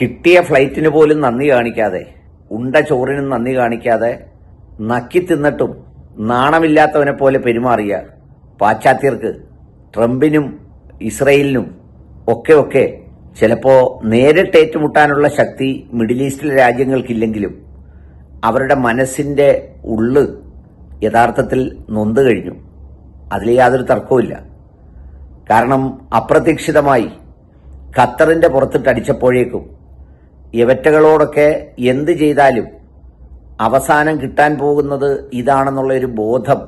കിട്ടിയ ഫ്ലൈറ്റിന് പോലും നന്ദി കാണിക്കാതെ ഉണ്ട ചോറിനും നന്ദി കാണിക്കാതെ നക്കി തിന്നിട്ടും നാണമില്ലാത്തവനെ പോലെ പെരുമാറിയ പാശ്ചാത്യർക്ക് ട്രംപിനും ഇസ്രയേലിനും ഒക്കെ ഒക്കെ ചിലപ്പോ നേരിട്ട് ഏറ്റുമുട്ടാനുള്ള ശക്തി മിഡിൽ ഈസ്റ്റിലെ രാജ്യങ്ങൾക്കില്ലെങ്കിലും അവരുടെ മനസ്സിന്റെ ഉള്ള് യഥാർത്ഥത്തിൽ നൊന്തു കഴിഞ്ഞു. അതിൽ യാതൊരു തർക്കവുമില്ല. കാരണം അപ്രതീക്ഷിതമായി ഖത്തറിന്റെ പുറത്തിട്ടടിച്ചപ്പോഴേക്കും ഇവറ്റകളോടൊക്കെ എന്ത് ചെയ്താലും അവസാനം കിട്ടാൻ പോകുന്നത് ഇതാണെന്നുള്ള ഒരു ബോധം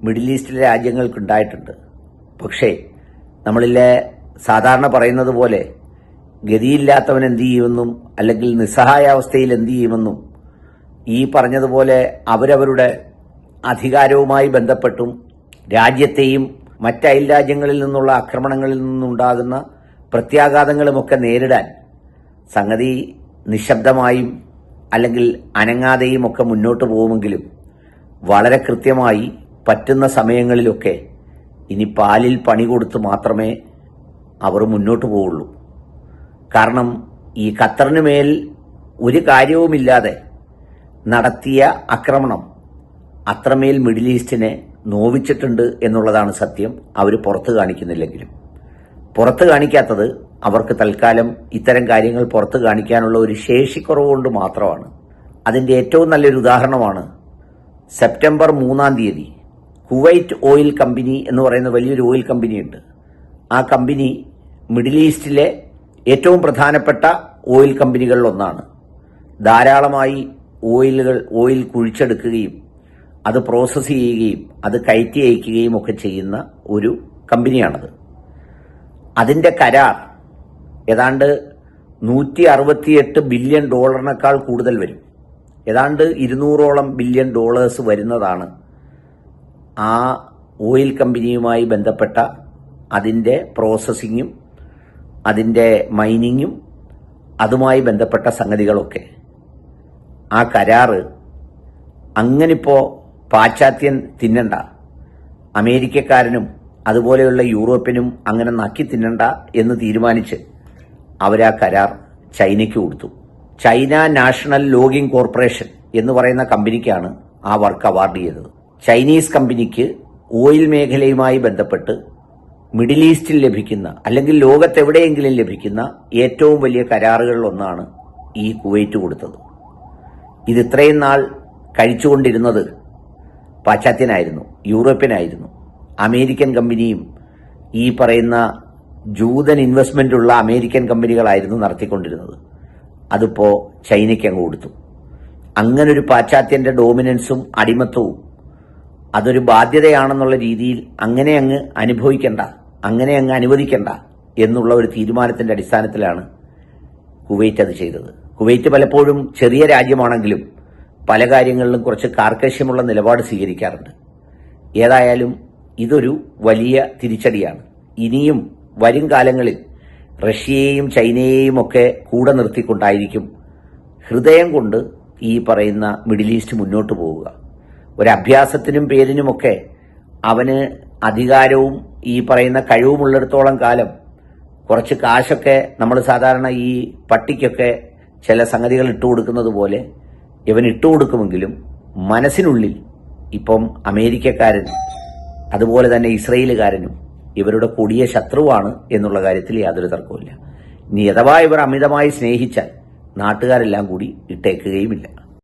മിഡിൽ ഈസ്റ്റിലെ രാജ്യങ്ങൾക്ക് ഉണ്ടായിട്ടുണ്ട് പക്ഷേ നമ്മളിലെ സാധാരണ പറയുന്നത് പോലെ ഗതിയില്ലാത്തവൻ എന്ത് ചെയ്യുമെന്നും അല്ലെങ്കിൽ നിസ്സഹായാവസ്ഥയിൽ എന്ത് ചെയ്യുമെന്നും ഈ പറഞ്ഞതുപോലെ അവരവരുടെ അധികാരവുമായി ബന്ധപ്പെട്ടും രാജ്യത്തെയും മറ്റ് അയൽ രാജ്യങ്ങളിൽ നിന്നുള്ള ആക്രമണങ്ങളിൽ നിന്നുണ്ടാകുന്ന പ്രത്യാഘാതങ്ങളുമൊക്കെ നേരിടാൻ സംഗതി നിശബ്ദമായും അല്ലെങ്കിൽ അനങ്ങാതെയും ഒക്കെ മുന്നോട്ട് പോകുമെങ്കിലും വളരെ കൃത്യമായി പറ്റുന്ന സമയങ്ങളിലൊക്കെ ഇനി പാലിൽ പണി കൊടുത്ത് മാത്രമേ അവർ മുന്നോട്ട് പോവുള്ളൂ. കാരണം ഈ ഖത്തറിന് മേൽ ഒരു കാര്യവുമില്ലാതെ നടത്തിയ ആക്രമണം അത്രമേൽ മിഡിൽ ഈസ്റ്റിനെ നോവിച്ചിട്ടുണ്ട് എന്നുള്ളതാണ് സത്യം. അവർ പുറത്ത് കാണിക്കുന്നില്ലെങ്കിലും. പുറത്ത് കാണിക്കാത്തത് അവർക്ക് തൽക്കാലം ഇത്തരം കാര്യങ്ങൾ പുറത്തു കാണിക്കാനുള്ള ഒരു ശേഷിക്കുറവ് കൊണ്ട് മാത്രമാണ്. അതിന്റെ ഏറ്റവും നല്ലൊരു ഉദാഹരണമാണ് സെപ്റ്റംബർ മൂന്നാം തീയതി. കുവൈറ്റ് ഓയിൽ കമ്പനി എന്ന് പറയുന്ന വലിയൊരു ഓയിൽ കമ്പനിയുണ്ട്. ആ കമ്പനി മിഡിൽ ഈസ്റ്റിലെ ഏറ്റവും പ്രധാനപ്പെട്ട ഓയിൽ കമ്പനികളിൽ ഒന്നാണ് ധാരാളമായി ഓയിലുകൾ ഓയിൽ കുഴിച്ചെടുക്കുകയും അത് പ്രോസസ്സ് ചെയ്യുകയും അത് കയറ്റി അയക്കുകയും ഒക്കെ ചെയ്യുന്ന ഒരു കമ്പനിയാണത്. അതിന്റെ കരാർ ഏതാണ്ട് നൂറ്റി അറുപത്തിയെട്ട് ബില്യൺ ഡോളറിനേക്കാൾ കൂടുതൽ വരും. ഏതാണ്ട് ഇരുന്നൂറോളം ബില്യൺ ഡോളേഴ്സ് വരുന്നതാണ് ആ ഓയിൽ കമ്പനിയുമായി ബന്ധപ്പെട്ട അതിന്റെ പ്രോസസ്സിങ്ങും അതിന്റെ മൈനിങ്ങും അതുമായി ബന്ധപ്പെട്ട സംഗതികളൊക്കെ. ആ കരാറ് അങ്ങനിപ്പോൾ പാശ്ചാത്യൻ തിന്നണ്ട. അമേരിക്കക്കാരനും അതുപോലെയുള്ള യൂറോപ്യനും അങ്ങനെ നക്കി തിന്നണ്ട എന്ന് തീരുമാനിച്ച് അവരാ കരാർ ചൈനയ്ക്ക് കൊടുത്തു. ചൈന നാഷണൽ ലോഗിംഗ് കോർപ്പറേഷൻ എന്ന് പറയുന്ന കമ്പനിക്കാണ് ആ വർക്ക് അവാർഡ് ചെയ്തത് ചൈനീസ് കമ്പനിക്ക് ഓയിൽ മേഖലയുമായി ബന്ധപ്പെട്ട് മിഡിൽ ഈസ്റ്റിൽ ലഭിക്കുന്ന അല്ലെങ്കിൽ ലോകത്തെവിടെയെങ്കിലും ലഭിക്കുന്ന ഏറ്റവും വലിയ കരാറുകളിൽ ഒന്നാണ് ഈ കുവൈറ്റ് കൊടുത്തത്. ഇത് ഇത്രയും നാൾ കഴിച്ചുകൊണ്ടിരുന്നത് പാശ്ചാത്യനായിരുന്നു യൂറോപ്യനായിരുന്നു. അമേരിക്കൻ കമ്പനിയും ഈ പറയുന്ന ജൂതൻ ഇൻവെസ്റ്റ്മെന്റ് ഉള്ള അമേരിക്കൻ കമ്പനികളായിരുന്നു നടത്തിക്കൊണ്ടിരുന്നത്. അതിപ്പോ ചൈനയ്ക്ക് അങ്ങ് കൊടുത്തു. അങ്ങനൊരു പാശ്ചാത്യന്റെ ഡോമിനൻസും അടിമത്വവും അതൊരു ബാധ്യതയാണെന്നുള്ള രീതിയിൽ അങ്ങനെ അങ്ങ് അനുഭവിക്കണ്ട അങ്ങനെ അങ്ങ് അനുവദിക്കണ്ട എന്നുള്ള ഒരു തീരുമാനത്തിന്റെ അടിസ്ഥാനത്തിലാണ് കുവൈറ്റ് അത് ചെയ്തത്. കുവൈറ്റ് പലപ്പോഴും ചെറിയ രാജ്യമാണെങ്കിലും പല കാര്യങ്ങളിലും കുറച്ച് കാർക്കശ്യമുള്ള നിലപാട് സ്വീകരിക്കാറുണ്ട്. ഏതായാലും ഇതൊരു വലിയ തിരിച്ചടിയാണ്. ഇനിയും വരും കാലങ്ങളിൽ റഷ്യയെയും ചൈനയെയും ഒക്കെ കൂടെ നിർത്തിക്കൊണ്ടായിരിക്കും ഹൃദയം കൊണ്ട് ഈ പറയുന്ന മിഡിൽ ഈസ്റ്റ് മുന്നോട്ട് പോവുക. ഒരഭ്യാസത്തിനും പേരിനുമൊക്കെ അവന് അധികാരവും ഈ പറയുന്ന കഴിവുമുള്ളിടത്തോളം കാലം കുറച്ച് കാശൊക്കെ നമ്മൾ സാധാരണ ഈ പട്ടിക്കൊക്കെ ചില സംഗതികൾ ഇട്ടു കൊടുക്കുന്നത് പോലെ ഇവൻ ഇട്ടു കൊടുക്കുമെങ്കിലും മനസ്സിനുള്ളിൽ ഇപ്പം അമേരിക്കക്കാരൻ അതുപോലെ തന്നെ ഇസ്രയേലുകാരനും ഇവരുടെ കൊടിയ ശത്രുവാണ് എന്നുള്ള കാര്യത്തിൽ യാതൊരു തർക്കവുമില്ല. ഇനി അഥവാ ഇവർ അമിതമായി സ്നേഹിച്ചാൽ നാട്ടുകാരെല്ലാം കൂടി ഇട്ടേക്കുകയുമില്ല.